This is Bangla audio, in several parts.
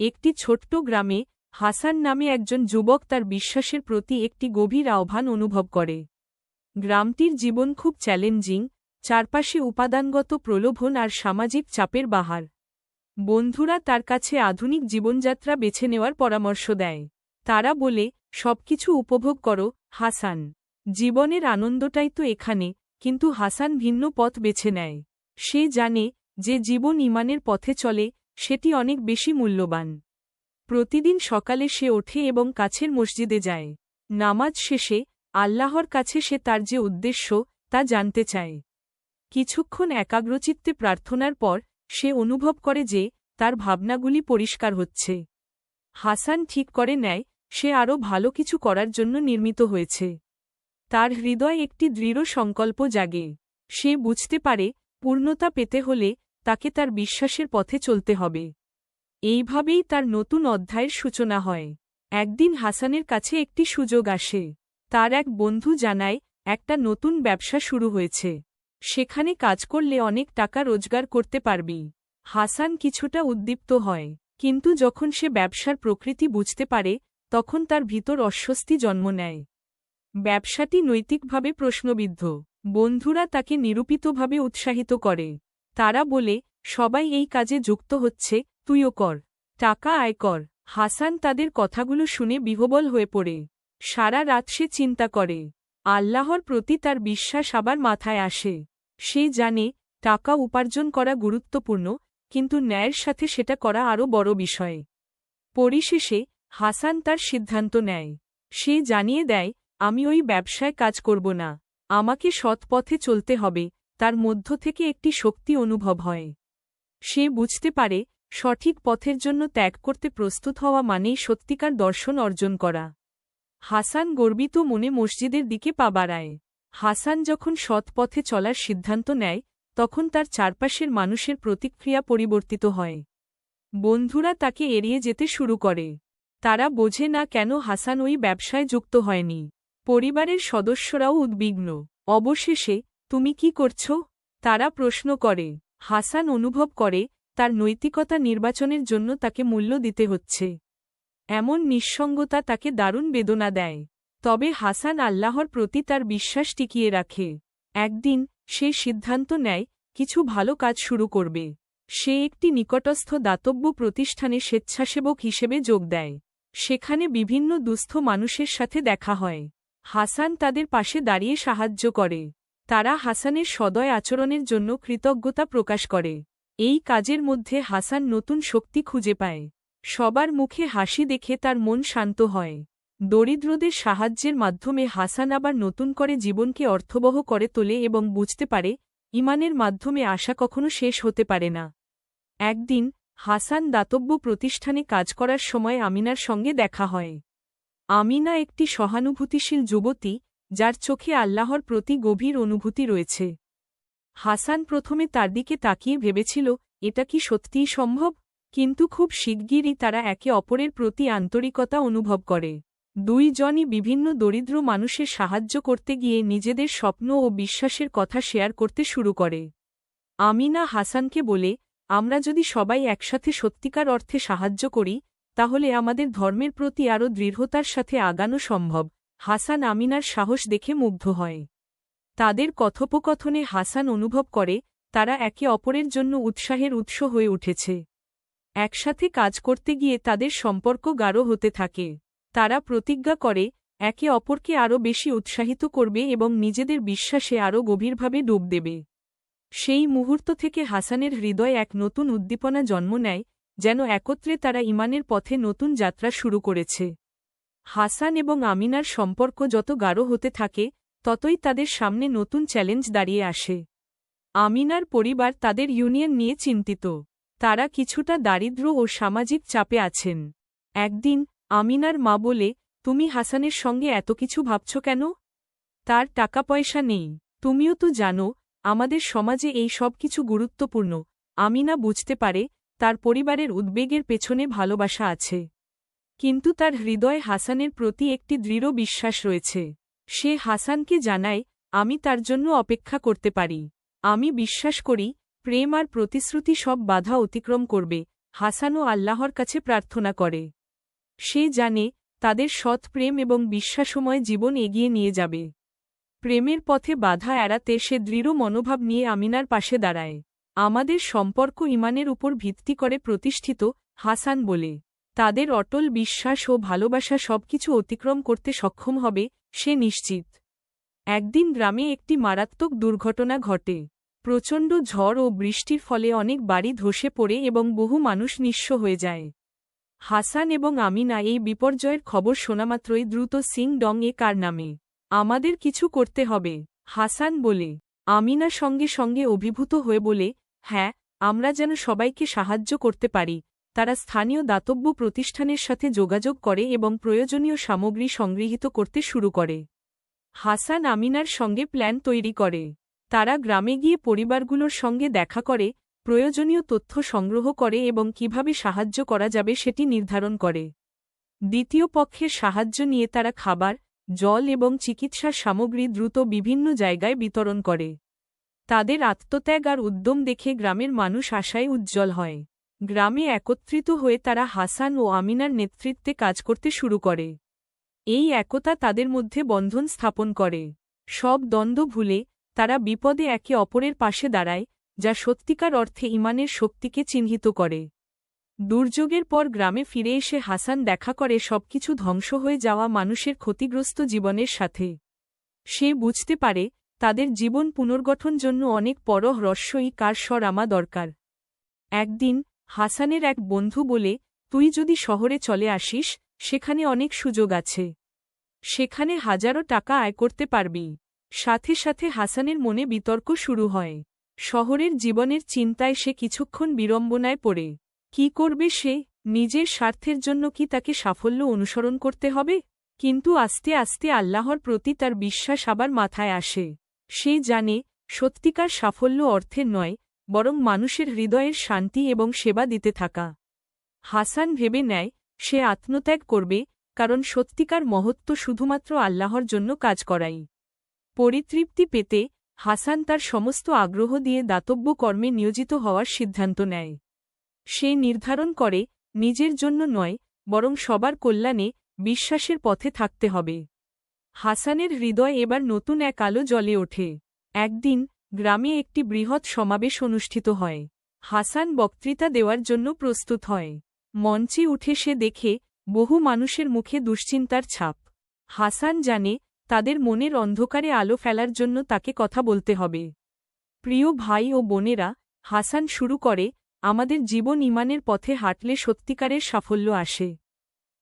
একটি ছোট্ট গ্রামে হাসান নামে একজন যুবক তার বিশ্বাসের প্রতি একটি গভীর আহ্বান অনুভব করে। গ্রামটির জীবন খুব চ্যালেঞ্জিং চারপাশে উপাদানগত প্রলোভন আর সামাজিক চাপের বাহার। বন্ধুরা তার কাছে আধুনিক জীবনযাত্রা বেছে নেওয়ার পরামর্শ দেয়। তারা বলে, সবকিছু উপভোগ করো, হাসান। জীবনের আনন্দটাই তো এখানে, কিন্তু হাসান ভিন্ন পথ বেছে নেয়। সে জানে যে জীবন ইমানের পথে চলে সেটি অনেক বেশি মূল্যবান। প্রতিদিন সকালে সে ওঠে এবং কাছের মসজিদে যায়। নামাজ শেষে আল্লাহর কাছে সে তার যে উদ্দেশ্য, তা জানতে চায়। কিছুক্ষণ একাগ্রচিত্তে প্রার্থনার পর সে অনুভব করে যে, তার ভাবনাগুলি পরিষ্কার হচ্ছে। হাসান ঠিক করে নেয়, সে আরও ভালো কিছু করার জন্য নির্মিত হয়েছে। তার হৃদয় একটি দৃঢ় সংকল্প জাগে। সে বুঝতে পারে, পূর্ণতা পেতে হলে তাকে তার বিশ্বাসের পথে চলতে হবে। এইভাবেই তার নতুন অধ্যায়ের সূচনা হয়। একদিন হাসানের কাছে একটি সুযোগ আসে। তার এক বন্ধু জানায়, একটা নতুন ব্যবসা শুরু হয়েছে। সেখানে কাজ করলে অনেক টাকা রোজগার করতে পারবি হাসান কিছুটা উদ্দীপ্ত হয়, কিন্তু যখন সে ব্যবসার প্রকৃতি বুঝতে পারে, তখন তার ভিতর অস্বস্তি জন্ম নেয়। ব্যবসাটি নৈতিকভাবে প্রশ্নবিদ্ধ। বন্ধুরা তাকে নিরূপিতভাবে উৎসাহিত করে। তারা বলে, সবাই এই কাজে যুক্ত হচ্ছে, তুইও কর। টাকা আয় কর। হাসান তাদের কথাগুলো শুনে বিহবল হয়ে পড়ে। সারা রাত সে চিন্তা করে। আল্লাহর প্রতি তার বিশ্বাস আবার মাথায় আসে। সে জানে, টাকা উপার্জন করা গুরুত্বপূর্ণ, কিন্তু ন্যায়ের সাথে সেটা করা আরও বড় বিষয়। পরিশেষে, হাসান তার সিদ্ধান্ত নেয়। সে জানিয়ে দেয়, আমি ওই ব্যবসায় কাজ করব না। আমাকে সৎ পথে চলতে হবে। তার মধ্য থেকে একটি শক্তি অনুভব হয়। সে বুঝতে পারে, সঠিক পথের জন্য ত্যাগ করতে প্রস্তুত হওয়া মানেই সত্যিকার দর্শন অর্জন করা। হাসান গর্বিত মনে মসজিদের দিকে পা বাড়ায়। হাসান যখন সৎ পথে চলার সিদ্ধান্ত নেয়, তখন তার চারপাশের মানুষের প্রতিক্রিয়া পরিবর্তিত হয়। বন্ধুরা তাকে এড়িয়ে যেতে শুরু করে। তারা বোঝে না কেন হাসান ওই ব্যবসায় যুক্ত হয়নি। পরিবারের সদস্যরাও উদ্বিগ্ন। অবশেষে তুমি কি করছ? তারা প্রশ্ন করে। হাসান অনুভব করে, তার নৈতিকতা নির্বাচনের জন্য তাকে মূল্য দিতে হচ্ছে। এমন নিঃসঙ্গতা তাকে দারুণ বেদনা দেয়। তবে হাসান আল্লাহর প্রতি তার বিশ্বাস টিকিয়ে রাখে। একদিন, সে সিদ্ধান্ত নেয়, কিছু ভালো কাজ শুরু করবে। সে একটি নিকটস্থ দাতব্য প্রতিষ্ঠানে স্বেচ্ছাসেবক হিসেবে যোগ দেয়। সেখানে বিভিন্ন দুস্থ মানুষের সাথে দেখা হয়। হাসান তাদের পাশে দাঁড়িয়ে সাহায্য করে। তারা হাসানের সদয় আচরণের জন্য কৃতজ্ঞতা প্রকাশ করে। এই কাজের মধ্যে হাসান নতুন শক্তি খুঁজে পায়। সবার মুখে হাসি দেখে তার মন শান্ত হয়। দরিদ্রদের সাহায্যের মাধ্যমে হাসান আবার নতুন করে জীবনকে অর্থবহ করে তোলে এবং বুঝতে পারে, ইমানের মাধ্যমে আশা কখনো শেষ হতে পারে না। একদিন, হাসান দাতব্য প্রতিষ্ঠানে কাজ করার সময় আমিনার সঙ্গে দেখা হয়। আমিনা একটি সহানুভূতিশীল যুবতী যার চোখে আল্লাহর প্রতি গভীর অনুভূতি রয়েছে। হাসান প্রথমে তার দিকে তাকিয়ে ভেবেছিল, এটা কি সত্যিই সম্ভব? কিন্তু খুব শিগগিরই তারা একে অপরের প্রতি আন্তরিকতা অনুভব করে। দুইজনই বিভিন্ন দরিদ্র মানুষের সাহায্য করতে গিয়ে নিজেদের স্বপ্ন ও বিশ্বাসের কথা শেয়ার করতে শুরু করে। আমিনা হাসানকে বলে, আমরা যদি সবাই একসাথে সত্যিকার অর্থে সাহায্য করি, তাহলে আমাদের ধর্মের প্রতি আরও দৃঢ়তার সাথে আগানো সম্ভব। হাসান আমিনার সাহস দেখে মুগ্ধ হয়। তাদের কথোপকথনে হাসান অনুভব করে, তারা একে অপরের জন্য উৎসাহের উৎস হয়ে উঠেছে। একসাথে কাজ করতে গিয়ে তাদের সম্পর্ক গাঢ় হতে থাকে। তারা প্রতিজ্ঞা করে, একে অপরকে আরও বেশি উৎসাহিত করবে এবং নিজেদের বিশ্বাসে আরও গভীরভাবে ডুব দেবে। সেই মুহূর্ত থেকে হাসানের হৃদয় এক নতুন উদ্দীপনা জন্ম নেয়, যেন একত্রে তারা ইমানের পথে নতুন যাত্রা শুরু করেছে। হাসান এবং আমিনার সম্পর্ক যত গাঢ় হতে থাকে, ততই তাদের সামনে নতুন চ্যালেঞ্জ দাঁড়িয়ে আসে। আমিনার পরিবার তাদের ইউনিয়ন নিয়ে চিন্তিত। তারা কিছুটা দারিদ্র ও সামাজিক চাপে আছেন। একদিন, আমিনার মা বলে, তুমি হাসানের সঙ্গে এত কিছু ভাবছ কেন? তার টাকা পয়সা নেই। তুমিও তো জানো, আমাদের সমাজে এই সব কিছু গুরুত্বপূর্ণ। আমিনা বুঝতে পারে, তার পরিবারের উদ্বেগের পেছনে ভালোবাসা আছে। কিন্তু তার হৃদয় হাসানের প্রতি একটি দৃঢ় বিশ্বাস রয়েছে। সে হাসানকে জানায়, আমি তার জন্য অপেক্ষা করতে পারি। আমি বিশ্বাস করি, প্রেম আর প্রতিশ্রুতি সব বাধা অতিক্রম করবে। হাসানও আল্লাহর কাছে প্রার্থনা করে। সে জানে, তাদের সৎ প্রেম এবং বিশ্বাসময় জীবন এগিয়ে নিয়ে যাবে। প্রেমের পথে বাধা এড়াতে সে দৃঢ় মনোভাব নিয়ে আমিনার পাশে দাঁড়ায়। আমাদের সম্পর্ক ইমানের উপর ভিত্তি করে প্রতিষ্ঠিত, হাসান বলে। তাদের অটল বিশ্বাস ও ভালোবাসা সবকিছু অতিক্রম করতে সক্ষম হবে, সে নিশ্চিত। একদিন গ্রামে একটি মারাত্মক দুর্ঘটনা ঘটে। প্রচণ্ড ঝড় ও বৃষ্টির ফলে অনেক বাড়ি ধসে পড়ে এবং বহু মানুষ নিঃস্ব হয়ে যায়। হাসান এবং আমিনা এই বিপর্যয়ের খবর শোনামাত্রই দ্রুত সিং ডং এ কার নামে, আমাদের কিছু করতে হবে হাসান বলে। আমিনা সঙ্গে সঙ্গে অভিভূত হয়ে বলে হ্যাঁ আমরা যেন সবাইকে সাহায্য করতে পারি তারা স্থানীয় দাতব্য প্রতিষ্ঠানের সাথে যোগাযোগ করে এবং প্রয়োজনীয় সামগ্রী সংগৃহীত করতে শুরু করে। হাসান আমিনার সঙ্গে প্ল্যান তৈরি করে। তারা গ্রামে গিয়ে পরিবারগুলোর সঙ্গে দেখা করে, প্রয়োজনীয় তথ্য সংগ্রহ করে এবং কীভাবে সাহায্য করা যাবে সেটি নির্ধারণ করে। দ্বিতীয় পক্ষের সাহায্য নিয়ে তারা খাবার, জল এবং চিকিৎসার সামগ্রী দ্রুত বিভিন্ন জায়গায় বিতরণ করে। তাদের আত্মত্যাগ আর উদ্যম দেখে গ্রামের মানুষ আশায় উজ্জ্বল হয়। গ্রামে একত্রিত হয়ে তারা হাসান ও আমিনার নেতৃত্বে কাজ করতে শুরু করে। এই একতা তাদের মধ্যে বন্ধন স্থাপন করে। সব দ্বন্দ্ব ভুলে তারা বিপদে একে অপরের পাশে দাঁড়ায়, যা সত্যিকার অর্থে ইমানের শক্তিকে চিহ্নিত করে। দুর্যোগের পর গ্রামে ফিরে এসে হাসান দেখা করে সবকিছু ধ্বংস হয়ে যাওয়া মানুষের ক্ষতিগ্রস্ত জীবনের সাথে। সে বুঝতে পারে তাদের জীবন পুনর্গঠন জন্য অনেক পরহ হ্রস্বই কার স্বর আমা দরকার। একদিন হাসানের এক বন্ধু বলে, তুই যদি শহরে চলে আসিস, সেখানে অনেক সুযোগ আছে। সেখানে হাজারো টাকা আয় করতে পারবি। সাথে সাথে হাসানের মনে বিতর্ক শুরু হয়। শহরের জীবনের চিন্তায় সে কিছুক্ষণ বিড়ম্বনায় পড়ে। কি করবে সে? নিজের স্বার্থের জন্য কি তাকে সাফল্য অনুসরণ করতে হবে? কিন্তু আস্তে আস্তে আল্লাহর প্রতি তার বিশ্বাস আবার মাথায় আসে। সে জানে, সত্যিকার সাফল্য অর্থের নয় বরং মানুষের হৃদয়ের শান্তি এবং সেবা দিতে থাকা। হাসান ভেবে নেয়, সে আত্মত্যাগ করবে, কারণ সত্যিকার মহত্ব শুধুমাত্র আল্লাহর জন্য কাজ করাই। পরিতৃপ্তি পেতে, হাসান তার সমস্ত আগ্রহ দিয়ে দাতব্য কর্মে নিয়োজিত হওয়ার সিদ্ধান্ত নেয়। সে নির্ধারণ করে, নিজের জন্য নয়, বরং সবার কল্যাণে বিশ্বাসের পথে থাকতে হবে। হাসানের হৃদয় এবার নতুন এক আলো জ্বলে ওঠে। একদিন গ্রামে একটি বৃহৎ সমাবেশ অনুষ্ঠিত হয়। হাসান বক্তৃতা দেওয়ার জন্য প্রস্তুত হয়। মঞ্চে উঠে সে দেখে, বহু মানুষের মুখে দুশ্চিন্তার ছাপ। হাসান জানে, তাদের মনের অন্ধকারে আলো ফেলার জন্য তাকে কথা বলতে হবে। প্রিয় ভাই ও বোনেরা, হাসান শুরু করে, আমাদের জীবন ইমানের পথে হাঁটলে সত্যিকারের সাফল্য আসে।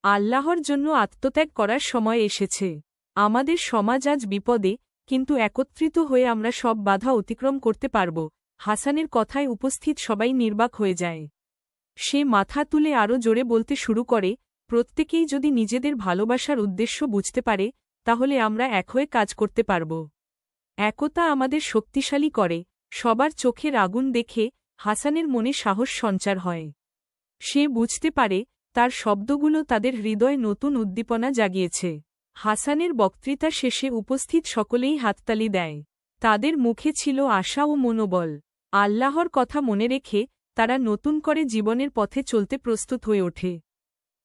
আল্লাহর জন্য আত্মত্যাগ করার সময় এসেছে। আমাদের সমাজ আজ বিপদে কিন্তু একত্রিত হয়ে আমরা সব বাধা অতিক্রম করতে পারব। হাসানের কথায় উপস্থিত সবাই নির্বাক হয়ে যায়। সে মাথা তুলে আরও জোরে বলতে শুরু করে, প্রত্যেকেই যদি নিজেদের ভালোবাসার উদ্দেশ্য বুঝতে পারে, তাহলে আমরা এক হয়ে কাজ করতে পারব। একতা আমাদের শক্তিশালী করে, সবার চোখের আগুন দেখে হাসানের মনে সাহস সঞ্চার হয়। সে বুঝতে পারে, তার শব্দগুলো তাদের হৃদয়ে নতুন উদ্দীপনা জাগিয়েছে। হাসানের বক্তৃতা শেষে উপস্থিত সকলেই হাততালি দেয়। তাদের মুখে ছিল আশা ও মনোবল। আল্লাহর কথা মনে রেখে তারা নতুন করে জীবনের পথে চলতে প্রস্তুত হয়ে ওঠে।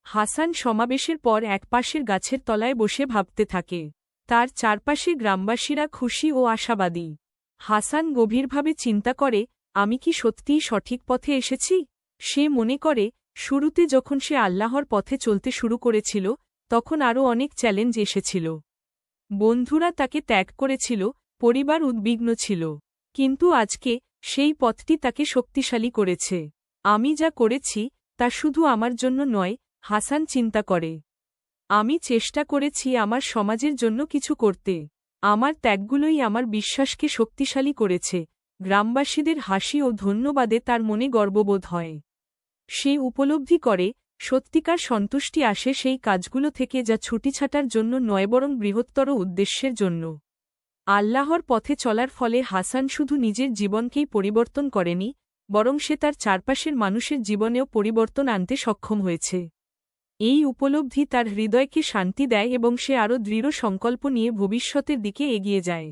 হাসান সমাবেশের পর একপাশের গাছের তলায় বসে ভাবতে থাকে। তার চারপাশে গ্রামবাসীরা খুশি ও আশাবাদী। হাসান গভীরভাবে চিন্তা করে, আমি কি সত্যিই সঠিক পথে এসেছি? সে মনে করে, শুরুতে যখন সে আল্লাহর পথে চলতে শুরু করেছিল তখন আরও অনেক চ্যালেঞ্জ এসেছিল। বন্ধুরা তাকে ত্যাগ করেছিল, পরিবার উদ্বিগ্ন ছিল। কিন্তু আজকে সেই পথটি তাকে শক্তিশালী করেছে। আমি যা করেছি, তা শুধু আমার জন্য নয়, হাসান চিন্তা করে। আমি চেষ্টা করেছি আমার সমাজের জন্য কিছু করতে। আমার ত্যাগগুলোই আমার বিশ্বাসকে শক্তিশালী করেছে। গ্রামবাসীদের হাসি ও ধন্যবাদে তার মনে গর্ববোধ হয়। সে উপলব্ধি করে সত্যিকার সন্তুষ্টি আসে সেই কাজগুলো থেকে যা ছুটি ছাটার জন্য নয়, বরং বৃহত্তর উদ্দেশ্যের জন্য। আল্লাহর পথে চলার ফলে হাসান শুধু নিজের জীবনকেই পরিবর্তন করেনি, বরং সে তার চারপাশের মানুষের জীবনেও পরিবর্তন আনতে সক্ষম হয়েছে। এই উপলব্ধি তার হৃদয়কে শান্তি দেয় এবং সে আরও দৃঢ় সংকল্প নিয়ে ভবিষ্যতের দিকে এগিয়ে যায়।